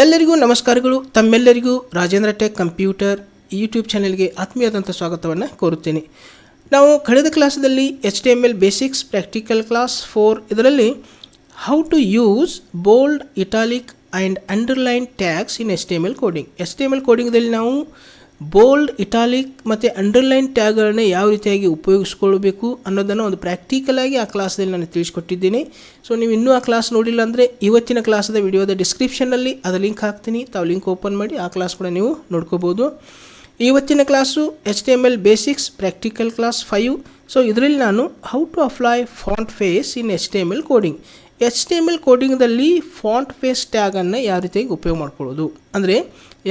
ಎಲ್ಲರಿಗೂ ನಮಸ್ಕಾರಗಳು. ತಮ್ಮೆಲ್ಲರಿಗೂ ರಾಜೇಂದ್ರ ಟೆಕ್ ಕಂಪ್ಯೂಟರ್ ಯೂಟ್ಯೂಬ್ ಚಾನೆಲ್ಗೆ ಆತ್ಮೀಯಾದಂಥ ಸ್ವಾಗತವನ್ನು ಕೋರುತ್ತೇನೆ. ನಾವು ಕಳೆದ ಕ್ಲಾಸದಲ್ಲಿ H D M L basics practical class four ಇದರಲ್ಲಿ how to use bold italic and underline tags in H T M L coding H T M L ಕೋಡಿಂಗ್ದಲ್ಲಿ ನಾವು ಬೋಲ್ಡ್, ಇಟಾಲಿಕ್ ಮತ್ತು underline ಟ್ಯಾಗ್ಗಳನ್ನ ಯಾವ ರೀತಿಯಾಗಿ ಉಪಯೋಗಿಸ್ಕೊಳ್ಬೇಕು ಅನ್ನೋದನ್ನು ಒಂದು ಪ್ರಾಕ್ಟಿಕಲಾಗಿ ಆ ಕ್ಲಾಸಲ್ಲಿ ನಾನು ತಿಳಿಸ್ಕೊಟ್ಟಿದ್ದೀನಿ. ಸೊ, ನೀವು ಇನ್ನೂ ಆ ಕ್ಲಾಸ್ ನೋಡಿಲ್ಲ ಅಂದರೆ ಇವತ್ತಿನ ಕ್ಲಾಸದ ವಿಡಿಯೋದ ಡಿಸ್ಕ್ರಿಪ್ಷನಲ್ಲಿ ಅದು ಲಿಂಕ್ ಹಾಕ್ತೀನಿ. ತಾವು ಲಿಂಕ್ ಓಪನ್ ಮಾಡಿ ಆ ಕ್ಲಾಸ್ ಕೂಡ ನೀವು ನೋಡ್ಕೋಬೋದು. ಇವತ್ತಿನ class H T M L basics, practical class five. So, ಇದರಲ್ಲಿ ನಾನು how to apply font face in H T M L coding. H T M L ಕೋಡಿಂಗ್ದಲ್ಲಿ font face ಟ್ಯಾಗನ್ನು ಯಾವ ರೀತಿಯಾಗಿ ಉಪಯೋಗ ಮಾಡ್ಕೊಳ್ಳೋದು? ಅಂದರೆ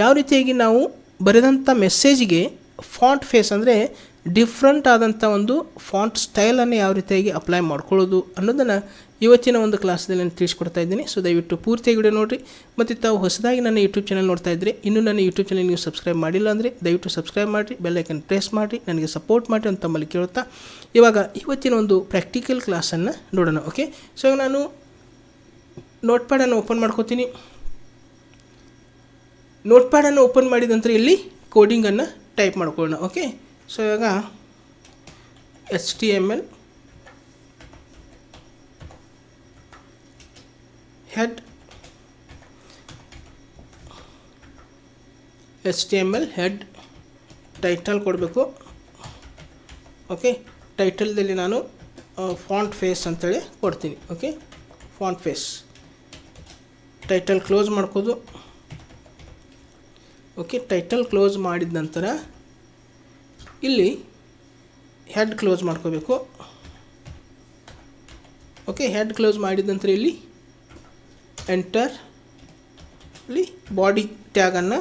ಯಾವ ರೀತಿಯಾಗಿ ನಾವು ಬರೆದಂಥ ಮೆಸೇಜಿಗೆ ಫಾಂಟ್ ಫೇಸ್ ಅಂದರೆ ಡಿಫ್ರೆಂಟ್ ಆದಂಥ ಒಂದು ಫಾಂಟ್ ಸ್ಟೈಲನ್ನು ಯಾವ ರೀತಿಯಾಗಿ ಅಪ್ಲೈ ಮಾಡ್ಕೊಳ್ಳೋದು ಅನ್ನೋದನ್ನು ಇವತ್ತಿನ ಒಂದು ಕ್ಲಾಸ್ದಲ್ಲಿ ನಾನು ತಿಳಿಸ್ಕೊಡ್ತಾ ಇದ್ದೀನಿ. ಸೊ ದಯವಿಟ್ಟು ಪೂರ್ತಿಯಾಗಿ ವಿಡಿಯೋ ನೋಡಿರಿ. ಮತ್ತು ತಾವು ಹೊಸದಾಗಿ ನನ್ನ ಯೂಟ್ಯೂಬ್ ಚಾನಲ್ ನೋಡ್ತಾ ಇದ್ದರೆ ಇನ್ನೂ ನನ್ನ ಯೂಟ್ಯೂಬ್ ಚಾನಲ್ ನೀವು ಸಬ್ಸ್ಕ್ರೈಬ್ ಮಾಡಿಲ್ಲ ಅಂದರೆ ದಯವಿಟ್ಟು ಸಬ್ಸ್ಕ್ರೈಬ್ ಮಾಡಿರಿ ಬೆಲ್ಲೈಕನ್ ಪ್ರೆಸ್ ಮಾಡಿ ನನಗೆ ಸಪೋರ್ಟ್ ಮಾಡಿ ಅಂತ ತಮ್ಮಲ್ಲಿ ಕೇಳುತ್ತಾ ಇವಾಗ ಇವತ್ತಿನ ಒಂದು ಪ್ರಾಕ್ಟಿಕಲ್ ಕ್ಲಾಸನ್ನು ನೋಡೋಣ ಓಕೆ ಸೊ ನಾನು ನೋಟ್ಪ್ಯಾಡನ್ನು ಓಪನ್ ಮಾಡ್ಕೋತೀನಿ. ನೋಟ್ ಪ್ಯಾಡನ್ನು ಓಪನ್ ಮಾಡಿದ ನಂತರ ಇಲ್ಲಿ ಕೋಡಿಂಗನ್ನು ಟೈಪ್ ಮಾಡ್ಕೊಳ್ಳೋಣ ಓಕೆ ಸೊ ಇವಾಗ H T M L head H T M L head title ಕೊಡಬೇಕು ಓಕೆ ಟೈಟಲ್ದಲ್ಲಿ ನಾನು ಫಾಂಟ್ ಫೇಸ್ ಅಂತೇಳಿ ಕೊಡ್ತೀನಿ okay font face title close ಮಾಡ್ಕೋದು. Okay title close ಮಾಡಿದ ನಂತರ ಇಲ್ಲಿ ಹೆಡ್ ಕ್ಲೋಸ್ ಮಾಡ್ಕೋಬೇಕು. ಓಕೆ ಹೆಡ್ ಕ್ಲೋಸ್ ಮಾಡಿದ ನಂತರ ಇಲ್ಲಿ ಎಂಟರ್ ಇಲ್ಲಿ ಬಾಡಿ ಟ್ಯಾಗನ್ನು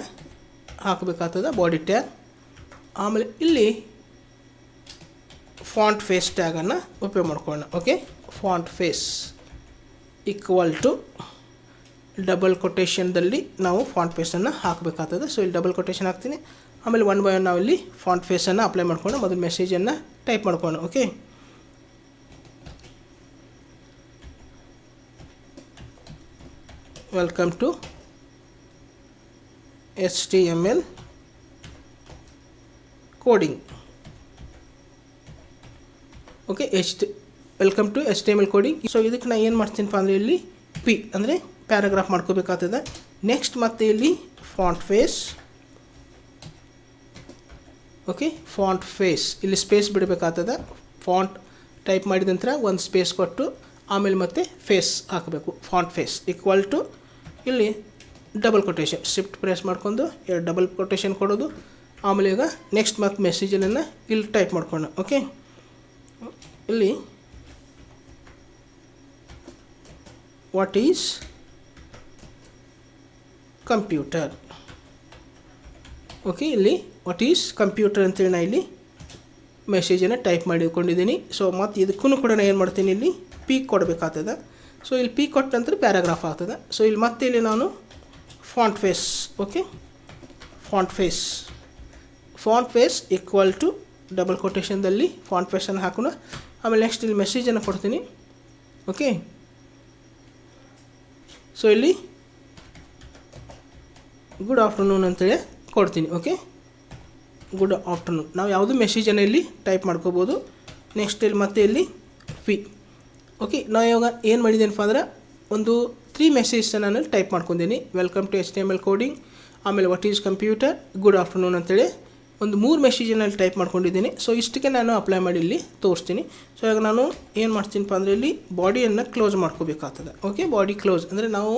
ಹಾಕಬೇಕಾಗ್ತದೆ ಬಾಡಿ ಟ್ಯಾಗ್ ಆಮೇಲೆ ಇಲ್ಲಿ ಫಾಂಟ್ ಫೇಸ್ ಟ್ಯಾಗನ್ನು ಉಪಯೋಗ ಮಾಡ್ಕೊಳ್ಳೋಣ. Okay font face equal to double ಕೊಟೇಷನ್ದಲ್ಲಿ ನಾವು ಫಾಂಟ್ ಫೇಸನ್ನು ಹಾಕಬೇಕಾಗ್ತದೆ. ಸೊ ಇಲ್ಲಿ ಡಬಲ್ ಕೊಟೇಷನ್ ಹಾಕ್ತೀನಿ. ಆಮೇಲೆ ಒನ್ ಬೈ ಒನ್ ನಾವು ಇಲ್ಲಿ ಫಾಂಟ್ ಫೇಸನ್ನು ಅಪ್ಲೈ ಮಾಡ್ಕೊಂಡು ಮೊದಲು ಮೆಸೇಜನ್ನು ಟೈಪ್ ಮಾಡ್ಕೊಂಡು okay welcome to S T M L coding okay H T welcome to S T M L coding so ಇದಕ್ಕೆ ನಾನು ಏನು ಮಾಡ್ತೀನಪ್ಪ ಅಂದರೆ ಇಲ್ಲಿ ಪಿ ಅಂದರೆ ಪ್ಯಾರಾಗ್ರಾಫ್ ಮಾಡ್ಕೋಬೇಕಾಗ್ತದೆ ನೆಕ್ಸ್ಟ್ ಮತ್ತೆ ಇಲ್ಲಿ font face okay font face ಇಲ್ಲಿ ಸ್ಪೇಸ್ ಬಿಡಬೇಕಾಗ್ತದೆ. ಫಾಂಟ್ ಟೈಪ್ ಮಾಡಿದ ನಂತರ ಒಂದು ಸ್ಪೇಸ್ ಕೊಟ್ಟು ಆಮೇಲೆ ಮತ್ತೆ ಫೇಸ್ ಹಾಕಬೇಕು. ಫಾಂಟ್ ಫೇಸ್ ಈಕ್ವಲ್ ಟು ಇಲ್ಲಿ ಡಬಲ್ ಕೊಟೇಷನ್ ಶಿಫ್ಟ್ ಪ್ರೆಸ್ ಮಾಡ್ಕೊಂಡು ಎರಡು ಡಬಲ್ ಕೊಟೇಷನ್ ಕೊಡೋದು. ಆಮೇಲೆ ಈಗ ನೆಕ್ಸ್ಟ್ ಮತ್ತೆ ಮೆಸೇಜನ್ನು ಇಲ್ಲಿ ಟೈಪ್ ಮಾಡ್ಕೊಳ್ಳೋಣ. ಓಕೆ ಇಲ್ಲಿ ವಾಟ್ ಈಸ್ ಕಂಪ್ಯೂಟರ್ ಓಕೆ ಇಲ್ಲಿ ವಾಟ್ ಈಸ್ ಕಂಪ್ಯೂಟರ್ ಅಂತೇಳಿ ನಾನು ಇಲ್ಲಿ ಮೆಸೇಜನ್ನು ಟೈಪ್ ಮಾಡಿಕೊಂಡಿದ್ದೀನಿ ಸೊ ಮತ್ತು ಇದಕ್ಕೂ ಕೂಡ ನಾನು ಏನು ಮಾಡ್ತೀನಿ, ಇಲ್ಲಿ ಪೀಕ್ ಕೊಡಬೇಕಾಗ್ತದೆ. ಸೊ ಇಲ್ಲಿ ಪೀಕ್ ಕೊಟ್ಟ ನಂತರ ಪ್ಯಾರಾಗ್ರಾಫ್ ಆಗ್ತದೆ. ಸೊ ಇಲ್ಲಿ ಮತ್ತೆ ಇಲ್ಲಿ ನಾನು font face okay font face font face equal to double ಕೊಟೇಷನ್ದಲ್ಲಿ font ಫೇಸನ್ನು ಹಾಕೋಣ. ಆಮೇಲೆ ನೆಕ್ಸ್ಟ್ ಇಲ್ಲಿ ಮೆಸೇಜನ್ನು ಕೊಡ್ತೀನಿ ಓಕೆ ಸೊ ಇಲ್ಲಿ ಗುಡ್ ಆಫ್ಟರ್ನೂನ್ ಅಂತೇಳಿ ಕೊಡ್ತೀನಿ ಓಕೆ ಗುಡ್ ಆಫ್ಟರ್ನೂನ್ ನಾವು ಯಾವುದು ಮೆಸೇಜನ್ನು ಇಲ್ಲಿ ಟೈಪ್ ಮಾಡ್ಕೋಬೋದು. ನೆಕ್ಸ್ಟ್ ಇಲ್ಲಿ ಮತ್ತೆ ಇಲ್ಲಿ ಫಿ ಓಕೆ ನಾವು ಇವಾಗ ಏನು ಮಾಡಿದ್ದೀನಪ್ಪ ಅಂದ್ರೆ ಒಂದು ತ್ರೀ ಮೆಸೇಜನ್ನು ನಾನು ಟೈಪ್ ಮಾಡ್ಕೊಂಡಿದ್ದೀನಿ welcome to H T M L coding ಆಮೇಲೆ what is computer good afternoon ಅಂತೇಳಿ ಒಂದು ಮೂರು ಮೆಸೇಜನ್ನಲ್ಲಿ ಟೈಪ್ ಮಾಡ್ಕೊಂಡಿದ್ದೀನಿ. ಸೊ ಇಷ್ಟಕ್ಕೆ ನಾನು ಅಪ್ಲೈ ಮಾಡಿ ಇಲ್ಲಿ ತೋರಿಸ್ತೀನಿ. ಸೊ ಇವಾಗ ನಾನು ಏನು ಮಾಡ್ತೀನಪ್ಪ ಅಂದರೆ ಇಲ್ಲಿ ಬಾಡಿಯನ್ನು ಕ್ಲೋಸ್ ಮಾಡ್ಕೋಬೇಕಾಗ್ತದೆ ಓಕೆ ಬಾಡಿ ಕ್ಲೋಸ್ ಅಂದರೆ ನಾವು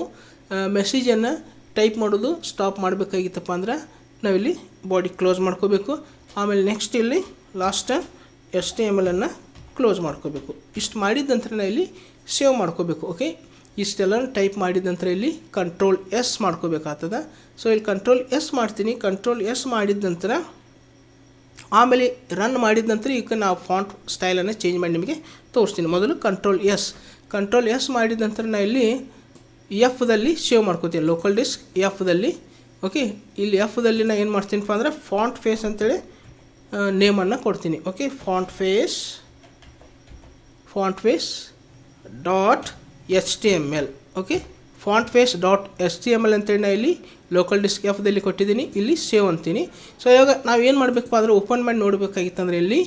ಮೆಸೇಜನ್ನು ಟೈಪ್ ಮಾಡೋದು ಸ್ಟಾಪ್ ಮಾಡಬೇಕಾಗಿತ್ತಪ್ಪ ಅಂದ್ರೆ ನಾವಿಲ್ಲಿ ಬಾಡಿ ಕ್ಲೋಸ್ ಮಾಡ್ಕೋಬೇಕು. ಆಮೇಲೆ ನೆಕ್ಸ್ಟ್ ಇಲ್ಲಿ ಲಾಸ್ಟ್ ಎಸ್ ಟಿ ಎಂ ಎಲನ್ನು ಕ್ಲೋಸ್ ಮಾಡ್ಕೋಬೇಕು. ಇಷ್ಟು ಮಾಡಿದ ನಂತರ ಇಲ್ಲಿ ಸೇವ್ ಮಾಡ್ಕೋಬೇಕು ಓಕೆ ಇಷ್ಟೆಲ್ಲ ಟೈಪ್ ಮಾಡಿದ ನಂತರ ಇಲ್ಲಿ ಕಂಟ್ರೋಲ್ ಎಸ್ ಮಾಡ್ಕೋಬೇಕಾಗ್ತದೆ. ಸೊ ಇಲ್ಲಿ ಕಂಟ್ರೋಲ್ ಎಸ್ ಮಾಡ್ತೀನಿ. ಕಂಟ್ರೋಲ್ ಎಸ್ ಮಾಡಿದ ನಂತರ, ಆಮೇಲೆ ರನ್ ಮಾಡಿದ ನಂತರ ಈಗ ನಾವು ಫಾಂಟ್ ಸ್ಟೈಲನ್ನು ಚೇಂಜ್ ಮಾಡಿ ನಿಮಗೆ ತೋರಿಸ್ತೀನಿ. ಮೊದಲು ಕಂಟ್ರೋಲ್ ಎಸ್ ಕಂಟ್ರೋಲ್ ಎಸ್ ಮಾಡಿದ ನಂತರ ನಾ ಇಲ್ಲಿ ಎಫ್ದಲ್ಲಿ ಸೇವ್ ಮಾಡ್ಕೋತೀನಿ ಲೋಕಲ್ ಡಿಸ್ಕ್ ಎಫ್ದಲ್ಲಿ ಓಕೆ ಇಲ್ಲಿ ಎಫ್ದಲ್ಲಿ ನಾನು ಏನು ಮಾಡ್ತೀನಪ್ಪ ಅಂದರೆ ಫಾಂಟ್ ಫೇಸ್ ಅಂತೇಳಿ ನೇಮನ್ನು ಕೊಡ್ತೀನಿ. Okay font face font face dot H T M L okay font face dot H T M L ಅಂತೇಳಿ ನಾನು ಇಲ್ಲಿ ಲೋಕಲ್ ಡಿಸ್ಕ್ ಎಫ್ದಲ್ಲಿ ಕೊಟ್ಟಿದ್ದೀನಿ. ಇಲ್ಲಿ ಸೇವ್ ಅಂತೀನಿ. ಸೊ ಇವಾಗ ನಾವು ಏನು ಮಾಡಬೇಕಪ್ಪ ಅಂದರೆ ಓಪನ್ ಮಾಡಿ ನೋಡಬೇಕಾಗಿತ್ತಂದ್ರೆ ಇಲ್ಲಿ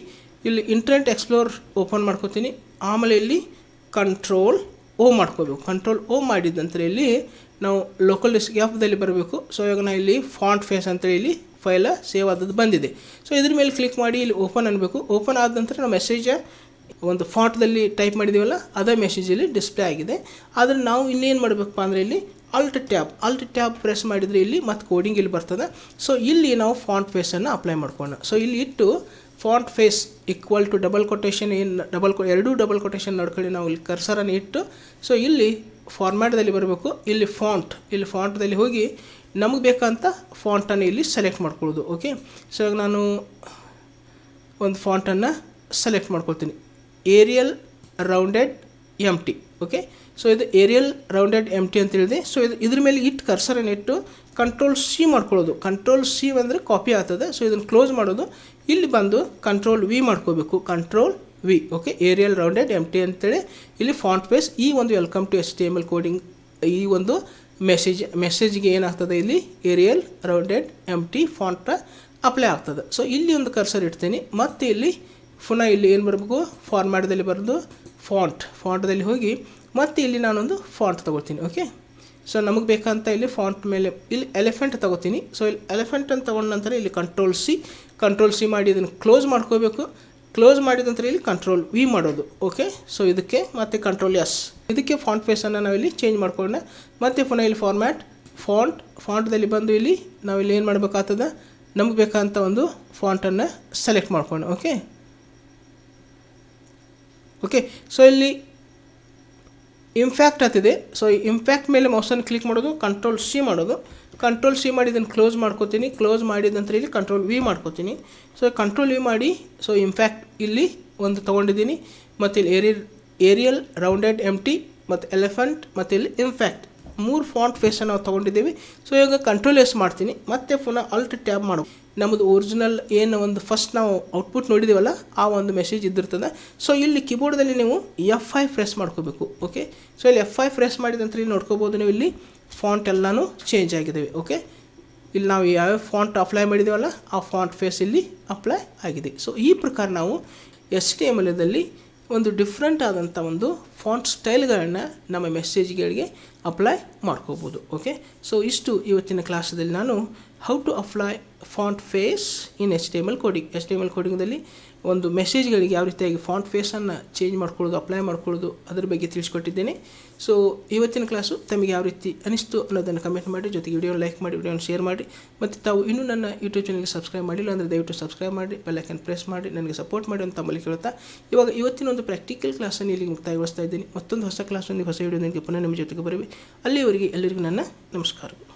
ಇಲ್ಲಿ ಇಂಟರ್ನೆಟ್ ಎಕ್ಸ್ಪ್ಲೋರ್ ಓಪನ್ ಮಾಡ್ಕೋತೀನಿ. ಆಮೇಲೆ ಇಲ್ಲಿ ಕಂಟ್ರೋಲ್ ಓ ಮಾಡ್ಕೋಬೇಕು. ಕಂಟ್ರೋಲ್ ಓ ಮಾಡಿದ ನಂತರ ಇಲ್ಲಿ ನಾವು ಲೋಕಲ್ ಡಿಸ್ಕ್ ಆ್ಯಪ್ದಲ್ಲಿ ಬರಬೇಕು. ಸೊ ಇವಾಗ ನಾನು ಇಲ್ಲಿ ಫಾಂಟ್ ಫೇಸ್ ಅಂತೇಳಿ ಇಲ್ಲಿ ಫೈಲ ಸೇವ್ ಆದದ್ದು ಬಂದಿದೆ. ಸೊ ಇದ್ರ ಮೇಲೆ ಕ್ಲಿಕ್ ಮಾಡಿ ಇಲ್ಲಿ ಓಪನ್ ಅನ್ನಬೇಕು ಓಪನ್ ಆದ ನಂತರ ನಾವು ಮೆಸೇಜ ಒಂದು ಫಾಂಟ್ದಲ್ಲಿ ಟೈಪ್ ಮಾಡಿದ್ದೀವಲ್ಲ ಅದೇ ಮೆಸೇಜಲ್ಲಿ ಡಿಸ್ಪ್ಲೇ ಆಗಿದೆ. ಆದರೆ ನಾವು ಇನ್ನೇನು ಮಾಡಬೇಕಪ್ಪ ಅಂದರೆ ಇಲ್ಲಿ alt tab alt tab press ಮಾಡಿದರೆ ಇಲ್ಲಿ ಮತ್ತು ಕೋಡಿಂಗ್ ಇಲ್ಲಿ ಬರ್ತದೆ. ಸೊ ಇಲ್ಲಿ ನಾವು ಫಾಂಟ್ ಫೇಸನ್ನು ಅಪ್ಲೈ ಮಾಡ್ಕೊಳ್ಳೋಣ. ಸೊ ಇಲ್ಲಿ ಇಟ್ಟು font face equal to double quotation ಏನು ಡಬಲ್ ಎರಡೂ ಡಬಲ್ ಕೊಟೇಶನ್ ನೋಡ್ಕೊಳ್ಳಿ ನಾವು ಇಲ್ಲಿ ಕರ್ಸರನ್ನು ಇಟ್ಟು ಸೊ ಇಲ್ಲಿ ಫಾರ್ಮ್ಯಾಟ್ದಲ್ಲಿ ಬರಬೇಕು, ಇಲ್ಲಿ ಫಾಂಟ್ ಇಲ್ಲಿ ಫಾಂಟ್ದಲ್ಲಿ ಹೋಗಿ ನಮಗೆ ಬೇಕಂತ ಫಾಂಟನ್ನು ಇಲ್ಲಿ ಸೆಲೆಕ್ಟ್ ಮಾಡ್ಕೊಳ್ಳೋದು ಓಕೆ ಸೊ ಇವಾಗ ನಾನು ಒಂದು ಫಾಂಟನ್ನು ಸೆಲೆಕ್ಟ್ ಮಾಡ್ಕೊಳ್ತೀನಿ. Arial rounded M T okay so ಇದು ಏರಿಯಲ್ ರೌಂಡೆಡ್ ಎಂ ಟಿ ಅಂತ ಹೇಳಿದೆ ಸೊ ಇದು ಇದ್ರ ಮೇಲೆ ಇಟ್ಟು ಕರ್ಸರನ್ನು ಇಟ್ಟು ಕಂಟ್ರೋಲ್ ಸಿ ಮಾಡ್ಕೊಳ್ಳೋದು. ಕಂಟ್ರೋಲ್ ಸಿ ಅಂದರೆ ಕಾಪಿ ಆಗ್ತದೆ ಸೊ ಇದನ್ನು ಕ್ಲೋಸ್ ಮಾಡೋದು. ಇಲ್ಲಿ ಬಂದು ಕಂಟ್ರೋಲ್ ವಿ ಮಾಡ್ಕೋಬೇಕು. Control V okay Arial rounded M T ಅಂತೇಳಿ. ಇಲ್ಲಿ ಫಾಂಟ್ ಪೇಸ್ ಈ ಒಂದು welcome to S T M L coding ಈ ಒಂದು ಮೆಸೇಜ್ ಮೆಸೇಜ್ಗೆ ಏನಾಗ್ತದೆ ಇಲ್ಲಿ? Arial rounded M T font apply ಆಗ್ತದೆ. ಸೊ ಇಲ್ಲಿ ಒಂದು ಕರ್ಸರ್ ಇಡ್ತೀನಿ. ಮತ್ತು ಇಲ್ಲಿ ಪುನಃ ಇಲ್ಲಿ ಏನು ಬರಬೇಕು? ಫಾರ್ಮ್ಯಾಟ್ದಲ್ಲಿ ಬರೆದು ಫಾಂಟ್ ಫಾಂಟ್ದಲ್ಲಿ ಹೋಗಿ ಮತ್ತೆ ಇಲ್ಲಿ ನಾನೊಂದು ಫಾಂಟ್ ತೊಗೊಳ್ತೀನಿ ಓಕೆ ಸೊ ನಮಗೆ ಬೇಕಂತ ಇಲ್ಲಿ ಫಾಂಟ್ ಮೇಲೆ, ಇಲ್ಲಿ ಎಲೆಫೆಂಟ್ ತಗೋತೀನಿ. ಸೊ ಇಲ್ಲಿ ಎಲೆಫೆಂಟ್ ಅಂತ ತೊಗೊಂಡ ನಂತರ ಇಲ್ಲಿ ಕಂಟ್ರೋಲ್ ಸಿ ಕಂಟ್ರೋಲ್ ಸಿ ಮಾಡಿ ಇದನ್ನು ಕ್ಲೋಸ್ ಮಾಡ್ಕೋಬೇಕು. ಕ್ಲೋಸ್ ಮಾಡಿದ ನಂತರ ಇಲ್ಲಿ ಕಂಟ್ರೋಲ್ ವಿ ಮಾಡೋದು ಓಕೆ ಸೊ ಇದಕ್ಕೆ ಮತ್ತೆ ಕಂಟ್ರೋಲ್ ಎಸ್ ಇದಕ್ಕೆ ಫಾಂಟ್ ಫೇಸನ್ನು ನಾವಿಲ್ಲಿ ಚೇಂಜ್ ಮಾಡ್ಕೊಂಡೆ ಮತ್ತೆ ಪುನಃ ಇಲ್ಲಿ ಫಾರ್ಮ್ಯಾಟ್ ಫಾಂಟ್ ಫಾಂಟ್ದಲ್ಲಿ ಬಂದು ಇಲ್ಲಿ ನಾವಿಲ್ಲಿ ಏನು ಮಾಡಬೇಕಾಗ್ತದೆ ನಮಗೆ ಬೇಕಂತ ಒಂದು ಫಾಂಟನ್ನು ಸೆಲೆಕ್ಟ್ ಮಾಡ್ಕೊಂಡು ಓಕೆ ಓಕೆ ಸೊ ಇಲ್ಲಿ ಇಂಪ್ಯಾಕ್ಟ್ ಆಗ್ತಿದೆ. ಸೊ ಈ ಇಂಫ್ಯಾಕ್ಟ್ ಮೇಲೆ ಮೌಸನ್ನು ಕ್ಲಿಕ್ ಮಾಡೋದು ಕಂಟ್ರೋಲ್ ಸಿ ಮಾಡೋದು. ಕಂಟ್ರೋಲ್ ಸಿ ಮಾಡಿ ಇದನ್ನು ಕ್ಲೋಸ್ ಮಾಡ್ಕೋತೀನಿ. ಕ್ಲೋಸ್ ಮಾಡಿದ ಇಲ್ಲಿ ಕಂಟ್ರೋಲ್ ವಿ ಮಾಡ್ಕೋತೀನಿ. ಸೊ ಕಂಟ್ರೋಲ್ ವಿ ಮಾಡಿ ಸೊ ಇಂಫ್ಯಾಕ್ಟ್ ಇಲ್ಲಿ ಒಂದು ತೊಗೊಂಡಿದ್ದೀನಿ. ಮತ್ತು ಇಲ್ಲಿ Arial Arial rounded M T ಮತ್ತು ಎಲಿಫೆಂಟ್ ಮತ್ತು ಇಲ್ಲಿ ಇಂಪ್ಯಾಕ್ಟ್ ಮೂರು ಫಾಂಟ್ ಫೇಸನ್ನು ನಾವು ತೊಗೊಂಡಿದ್ದೀವಿ. ಸೊ ಇವಾಗ ಕಂಟ್ರೋಲ್ ಎಸ್ ಮಾಡ್ತೀನಿ. ಮತ್ತೆ ಪುನಃ ಅಲ್ಟ್ ಟ್ಯಾಬ್ ಮಾಡು. ನಮ್ಮದು ಒರಿಜಿನಲ್ ಏನು ಒಂದು ಫಸ್ಟ್ ನಾವು ಔಟ್ಪುಟ್ ನೋಡಿದ್ದೀವಲ್ಲ ಆ ಒಂದು ಮೆಸೇಜ್ ಇದ್ದಿರ್ತದೆ. ಸೊ ಇಲ್ಲಿ ಕೀಬೋರ್ಡಲ್ಲಿ ನೀವು ಎಫ್ ಐ ಪ್ರೆಸ್ ಮಾಡ್ಕೋಬೇಕು ಓಕೆ ಸೊ ಇಲ್ಲಿ ಎಫ್ ಐ ಪ್ರೆಸ್ ಮಾಡಿದ ನಂತರ ಇಲ್ಲಿ ನೋಡ್ಕೋಬೋದು ನೀವು ಇಲ್ಲಿ ಫಾಂಟ್ ಎಲ್ಲನೂ ಚೇಂಜ್ ಆಗಿದ್ದಾವೆ ಓಕೆ ಇಲ್ಲಿ ನಾವು ಯಾವ್ಯಾವ ಫಾಂಟ್ ಅಪ್ಲೈ ಮಾಡಿದ್ದೀವಲ್ಲ ಆ ಫಾಂಟ್ ಫೇಸ್ ಇಲ್ಲಿ ಅಪ್ಲೈ ಆಗಿದೆ. ಸೊ ಈ ಪ್ರಕಾರ ನಾವು ಎಸ್ ಟಿ ಎಂ ಎಲ್ದಲ್ಲಿ ಒಂದು ಡಿಫ್ರೆಂಟ್ ಆದಂಥ ಒಂದು ಫಾಂಟ್ ಸ್ಟೈಲ್ಗಳನ್ನು ನಮ್ಮ ಮೆಸೇಜ್ಗಳಿಗೆ ಅಪ್ಲೈ ಮಾಡ್ಕೋಬೋದು ಓಕೆ ಸೊ ಇಷ್ಟು ಇವತ್ತಿನ ಕ್ಲಾಸಲ್ಲಿ ನಾನು how to apply font face in H D M L coding H D M L ಕೋಡಿಂಗ್ದಲ್ಲಿ ಒಂದು ಮೆಸೇಜ್ಗಳಿಗೆ ಯಾವ ರೀತಿಯಾಗಿ ಫಾಂಟ್ ಫೇಸನ್ನು ಚೇಂಜ್ ಮಾಡ್ಕೊಳ್ಳೋದು ಅಪ್ಲೈ ಮಾಡ್ಕೊಳ್ಳೋದು ಅದ್ರ ಬಗ್ಗೆ ತಿಳಿಸ್ಕೊಟ್ಟಿದ್ದೇನೆ. ಸೊ ಇವತ್ತಿನ ಕ್ಲಾಸು ತಮಗೆ ಯಾವ ರೀತಿ ಅನಿಸ್ತು ಅನ್ನೋದನ್ನು ಕಮೆಂಟ್ ಮಾಡಿ, ಜೊತೆಗೆ ವಿಡಿಯೋ ಲೈಕ್ ಮಾಡಿ ವಿಡಿಯೋನ ಶೇರ್ ಮಾಡಿ. ಮತ್ತು ತಾವು ಇನ್ನೂ ನನ್ನ ಯೂಟ್ಯೂಬ್ ಚಾನಲ್ಗೆ ಸಬ್ಸ್ಕ್ರೈಬ್ ಮಾಡಿಲ್ಲ ಅಂದರೆ ದಯವಿಟ್ಟು ಸಬ್ಸ್ಕ್ರೈಬ್ ಮಾಡಿ ಬೆಲ್ಲೈಕನ್ ಪ್ರೆಸ್ ಮಾಡಿ, ನನಗೆ ಸಪೋರ್ಟ್ ಮಾಡಿ ಅಂತ ತಮ್ಮಲ್ಲಿ ಕೇಳ್ತಾ ಇವಾಗ ಇವತ್ತಿನ ಒಂದು ಪ್ರಾಕ್ಟಿಕಲ್ ಕ್ಲಾಸನ್ನು ಇಲ್ಲಿಗೆ ಮುಕ್ತಾಯಗೊಳಿಸ್ತಾ ಇದ್ದೀನಿ. ಮತ್ತೊಂದು ಹೊಸ ಕ್ಲಾಸೊಂದಿಗೆ ಹೊಸ ವಿಡಿಯೋ ನನಗೆ ಪುನಃ ನಿಮ್ಮ ಜೊತೆಗೆ ಬರುವೆ. ಅಲ್ಲಿಯವರೆಗೆ ಎಲ್ಲರಿಗೂ ನನ್ನ ನಮಸ್ಕಾರಗಳು